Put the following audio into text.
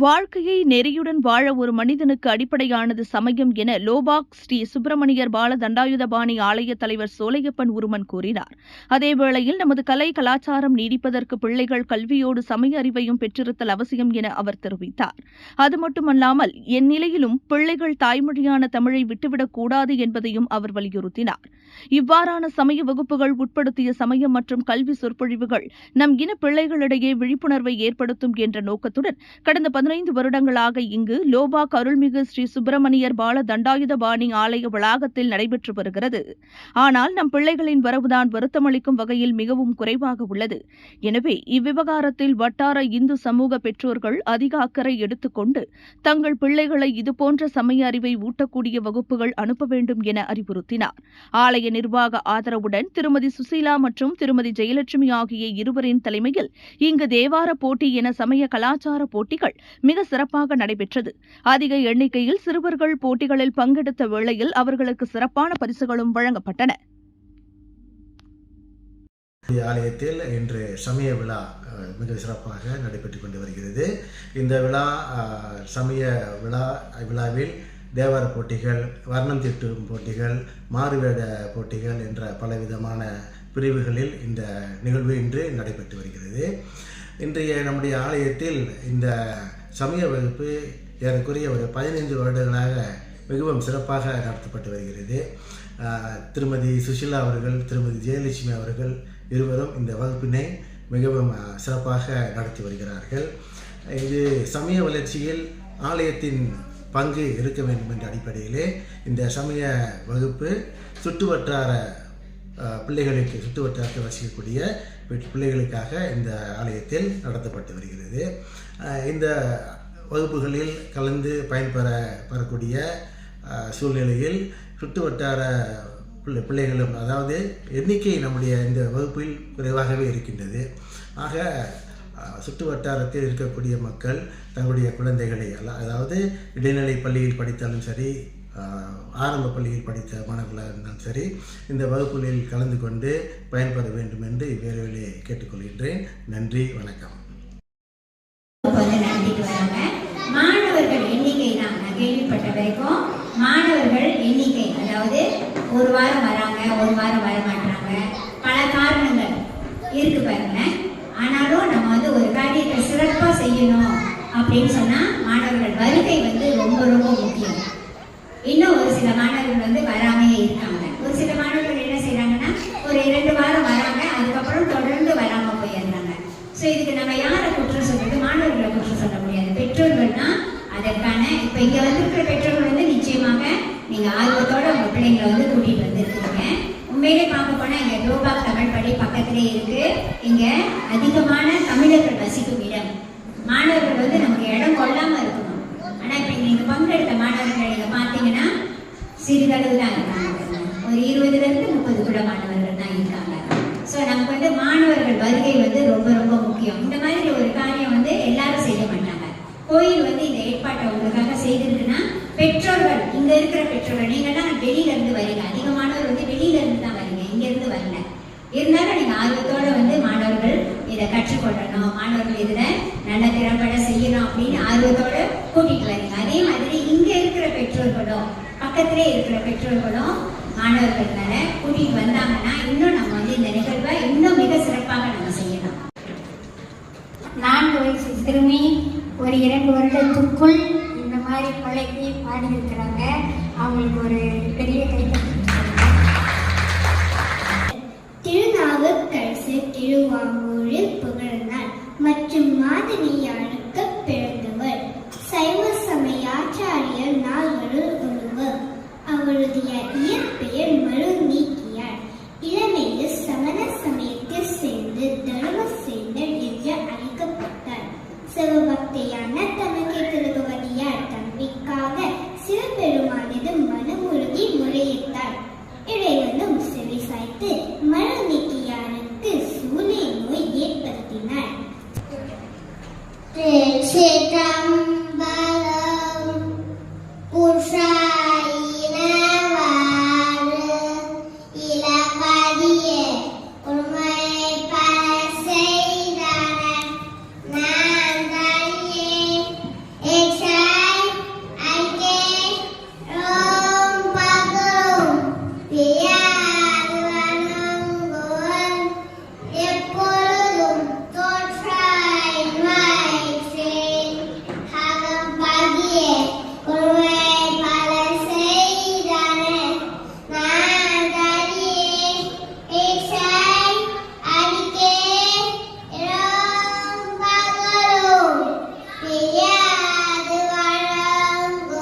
வாழ்க்கையை நெறியுடன் வாழ ஒரு மனிதனுக்கு அடிப்படையானது சமயம் என லோபாக் ஸ்ரீ சுப்பிரமணியர் பால தண்டாயுதபாணி ஆலய தலைவர் சோலையப்பன் உருமன் கூறினார். அதேவேளையில் நமது கலை கலாச்சாரம் நீடிப்பதற்கு பிள்ளைகள் கல்வியோடு சமய அறிவையும் பெற்றிருத்தல் அவசியம் என அவர் தெரிவித்தார். அது மட்டுமல்லாமல் என் நிலையிலும் பிள்ளைகள் தாய்மொழியான தமிழை விட்டுவிடக் கூடாது என்பதையும் அவர் வலியுறுத்தினார். இவ்வாறான சமய வகுப்புகள் உட்படுத்திய சமயம் மற்றும் கல்வி சொற்பொழிவுகள் நம் இன பிள்ளைகளிடையே விழிப்புணர்வை ஏற்படுத்தும் என்ற நோக்கத்துடன் கடந்த பதினைந்து வருடங்களாக இங்கு லோபா கருள்மிகு ஸ்ரீ சுப்பிரமணியர் பால தண்டாயுதபாணி ஆலய வளாகத்தில் நடைபெற்று வருகிறது. ஆனால் நம் பிள்ளைகளின் வரவுதான் வருத்தமளிக்கும் வகையில் மிகவும் குறைவாக உள்ளது. எனவே இவ்விவகாரத்தில் வட்டார இந்து சமூக பெற்றோர்கள் அதிக அக்கறை எடுத்துக்கொண்டு தங்கள் பிள்ளைகளை இதுபோன்ற சமய அறிவை ஊட்டக்கூடிய வகுப்புகள் அனுப்ப வேண்டும் என அறிவுறுத்தினார். ஆலய நிர்வாக ஆதரவுடன் திருமதி சுசீலா மற்றும் திருமதி ஜெயலட்சுமி ஆகிய இருவரின் தலைமையில் இங்கு தேவார போட்டி என சமய கலாச்சார போட்டிகள் மிக சிறப்பாக நடைபெற்றது. அதிக எண்ணிக்கையில் சிறுவர்கள் போட்டிகளில் பங்கெடுத்த வேளையில் அவர்களுக்கு சிறப்பான பரிசுகளும் வழங்கப்பட்டன. இந்த ஆலயத்தில் இன்று சமய விழா மிக சிறப்பாக நடைபெற்று கொண்டு வருகிறது. இந்த விழா சமய விழா விழாவில் தேவார போட்டிகள் வர்ணம் தீட்டும் போட்டிகள் மாறுவேட போட்டிகள் என்ற பலவிதமான பிரிவுகளில் இந்த நிகழ்வு இன்று நடைபெற்று வருகிறது. இன்றைய நம்முடைய ஆலயத்தில் இந்த சமய வகுப்பு ஏறக்குறைய ஒரு பதினைந்து வருடங்களாக மிகவும் சிறப்பாக நடத்தப்பட்டு வருகிறது. திருமதி சுஷிலா அவர்கள் திருமதி ஜெயலட்சுமி அவர்கள் இருவரும் இந்த வகுப்பினை மிகவும் சிறப்பாக நடத்தி வருகிறார்கள். இது சமய வளர்ச்சியில் ஆலயத்தின் பங்கு இருக்க வேண்டும் என்ற அடிப்படையிலே இந்த சமய வகுப்பு சுற்றுவட்டார பிள்ளைகளுக்கு சுற்றுவட்டாரத்தில் வசிக்கக்கூடிய பிள்ளைகளுக்காக இந்த ஆலயத்தில் நடத்தப்பட்டு வருகிறது. இந்த வகுப்புகளில் கலந்து பயன்பெற பெறக்கூடிய சூழ்நிலையில் சுற்று வட்டார பிள்ளை பிள்ளைகளும் அதாவது எண்ணிக்கை நம்முடைய இந்த வகுப்பில் குறைவாகவே இருக்கின்றது. ஆக சுற்று வட்டாரத்தில் இருக்கக்கூடிய மக்கள் தங்களுடைய குழந்தைகளை அதாவது இடைநிலை பள்ளியில் படித்தாலும் சரி ஆரம்ப பள்ளியில் படித்த மாணவர்களாக இருந்தாலும் சரி இந்த வகுப்புகளில் கலந்து கொண்டு பயன்பெற வேண்டும் என்று இவ்வேளையிலே கேட்டுக்கொள்கின்றேன். நன்றி வணக்கம். மாணவர்கள் எண்ணிக்கை தான் நான் கேள்விப்பட்ட வரைக்கும் மாணவர்கள் எண்ணிக்கை அதாவது ஒரு வாரம் வராங்க ஒரு வாரம் வர மாட்டாங்க பல காரணங்கள் இருக்கு பாருங்க. ஆனாலும் நம்ம வந்து ஒரு காரியத்தை சிறப்பாக செய்யணும் அப்படின்னு சொன்னா மாணவர்கள் வருகை வந்து ரொம்ப ரொம்ப முக்கியம் இன்னும் ஒரு சில மாணவர்கள் வந்து வராமையே இருக்காங்க ஒரு சில மாணவர்கள் என்ன செய்றாங்கன்னா ஒரு இரண்டு வாரம் வராங்க அதுக்கப்புறம் தொடர்ந்து வராம போயிடுறாங்க ஸோ இதுக்கு நம்ம யாரை குற்றம் சொல்றது மாணவர்களை குற்றம் சொல்ல முடியாது பெற்றோர்கள் தான் அதற்கான இப்போ இங்க வந்திருக்கிற பெற்றோர்கள் வந்து நிச்சயமாக நீங்க ஆர்வத்தோட உங்க பிள்ளைங்களை வந்து கூட்டிகிட்டு வந்திருக்கீங்க. உண்மையிலே பார்க்க போனால் இங்கே டோபாக் தமிழ் பள்ளி பக்கத்திலே இருக்கு. இங்கே அதிகமான தமிழர்கள் வசிக்கும் இடம். மாணவர்கள் வந்து நமக்கு இடம் கொள்ளாமல் இருக்கணும். ஆனா இப்போ நீங்கள் பங்கெடுத்த மாணவர்கள் நீங்க பார்த்தீங்கன்னா சிறிதளவு தான் இருக்காங்க. ஒரு இருபதுல இருந்து முப்பது கூட மாணவர்கள் தான் இருக்காங்க. ஸோ நமக்கு வந்து மாணவர்கள் வருகை வந்து ரொம்ப ரொம்ப முக்கியம். இந்த மாதிரி ஒரு காரியம் வந்து எல்லாரும் செய்ய மாட்டாங்க கோயில் வந்து இந்த ஏற்பாட்டை உங்களுக்காக செய்திருக்குன்னா பெற்றோர்கள் இங்க இருக்கிற பெற்றோர்கள் நீங்கள்லாம் வெளியில இருந்து வரீங்க. அதிகமானவர் வந்து வெளியில இருந்து தான் வரீங்க. இங்க இருந்து வரல. இருந்தாலும் நீங்க ஆர்வத்தோட வந்து மாணவர்கள் இதை கற்றுக்கொள்ளணும். மாணவர்கள் இதுல நல்ல திறம்பட செய்யணும் அப்படின்னு ஆர்வத்தோட கூட்டிட்டு வரீங்க. அதே மாதிரி இங்க இருக்கிற பெற்றோர்களும் பக்கத்திலே இருக்கிற பெற்றோர்களும் மாணவர்கள் மேல கூட்டிட்டு வந்தாங்கன்னா இன்னும் நம்ம வந்து இந்த நிகழ்வை இன்னும் மிக சிறப்பாக நம்ம செய்யணும். நான்கு வயசு சிறுமி ஒரு இரண்டு வருடத்துக்குள் இந்த மாதிரி பழகி பாடியிருக்கிறாங்க. அவங்களுக்கு ஒரு பெரிய கைப்பற்றி திருநாவுக்கரசு திருவாங்கூரில் புகழ்ந்தார் மற்றும் மாதிரியாருக்கு பிறந்தவர். சைவ சமய ஆச்சாரியர் நால்வருள் ஒருவர். அவருடைய இயற்பெயர் மறு நீக்கியார் இளமையில் சமண சமயத்தில் சேர்ந்து தர்ம சேர்ந்தர் என்று அழைக்கப்பட்டார். சிவபக்தி கோட்டையான தனக்கே திருகுவதியார் தம்பிக்காக முறையிட்டார் இறைவனும் செவி சாய்த்து மரண நீக்கியாருக்கு சூளை நோய் ஏற்படுத்தினார்.